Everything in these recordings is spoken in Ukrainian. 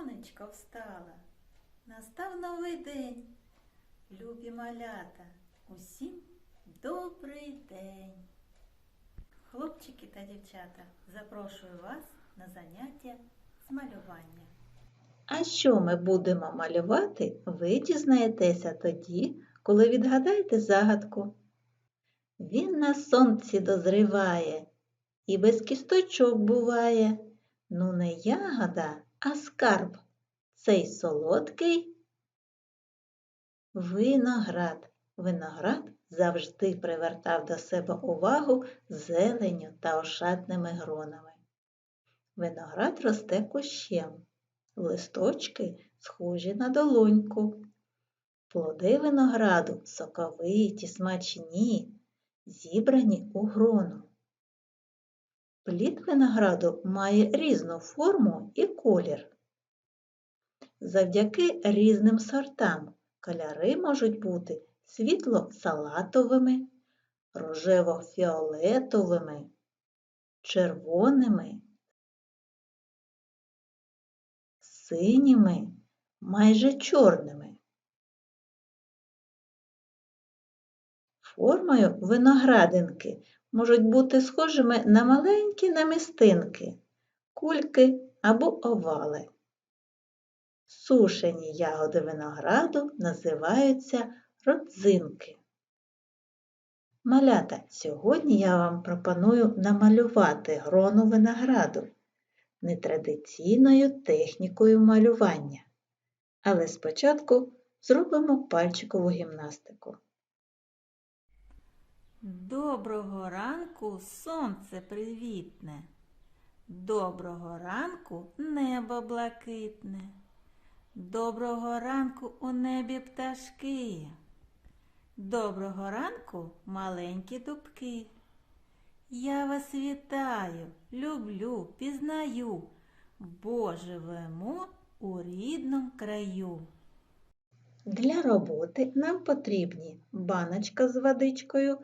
Сонечко встало, настав новий день. Любі малята, усім добрий день. Хлопчики та дівчата, запрошую вас на заняття з малювання. А що ми будемо малювати, ви дізнаєтеся тоді, коли відгадаєте загадку. Він на сонці дозріває і без кісточок буває. Ну, не ягода, а скарб. Цей солодкий виноград. Виноград завжди привертав до себе увагу зеленю та ошатними гронами. Виноград росте кущем. Листочки схожі на долоньку. Плоди винограду соковиті, смачні, зібрані у грону. Плід винограду має різну форму і колір. Завдяки різним сортам кольори можуть бути світло-салатовими, рожево-фіолетовими, червоними, синіми, майже чорними. Формою виноградинки можуть бути схожими на маленькі намистинки, кульки або овали. Сушені ягоди винограду називаються родзинки. Малята, сьогодні я вам пропоную намалювати грону винограду нетрадиційною технікою малювання. Але спочатку зробимо пальчикову гімнастику. Доброго ранку, сонце привітне. Доброго ранку небо блакитне. Доброго ранку у небі пташки. Доброго ранку маленькі дубки. Я вас вітаю, люблю, пізнаю, бо живемо у рідному краю. Для роботи нам потрібні баночка з водичкою,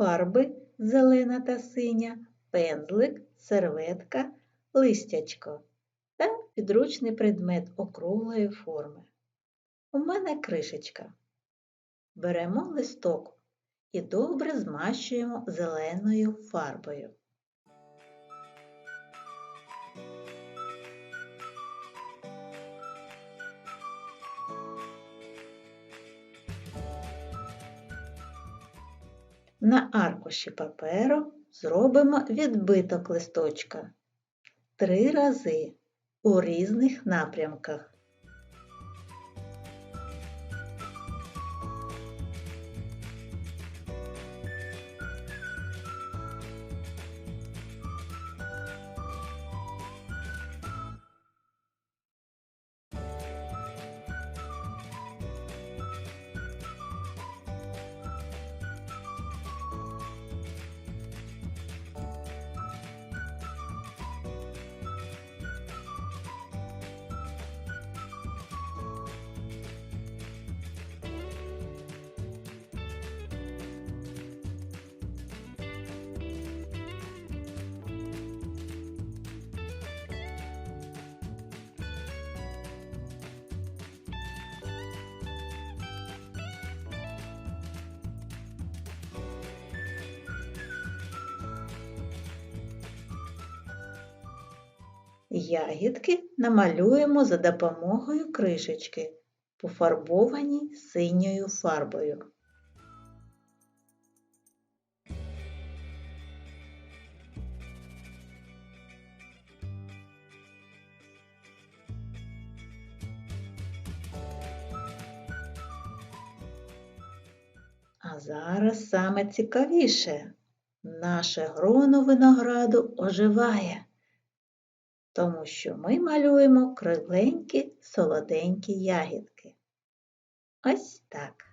фарби зелена та синя, пензлик, серветка, листячко та підручний предмет округлої форми. У мене кришечка. Беремо листок і добре змащуємо зеленою фарбою. На аркуші паперу зробимо відбиток листочка три рази у різних напрямках. Ягідки намалюємо за допомогою кришечки, пофарбованій синьою фарбою. А зараз саме цікавіше. Наше гроно винограду оживає тому що ми малюємо кругленькі солоденькі ягідки. Ось так.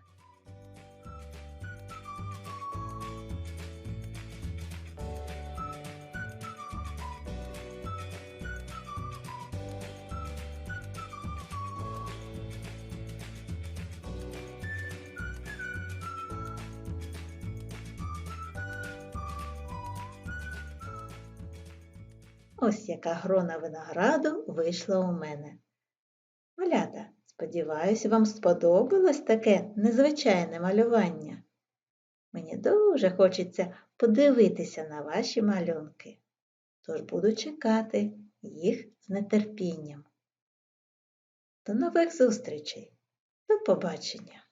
Ось яка грона винограду вийшла у мене. Малята, сподіваюсь, вам сподобалось таке незвичайне малювання. Мені дуже хочеться подивитися на ваші малюнки, тож буду чекати їх з нетерпінням. До нових зустрічей. До побачення!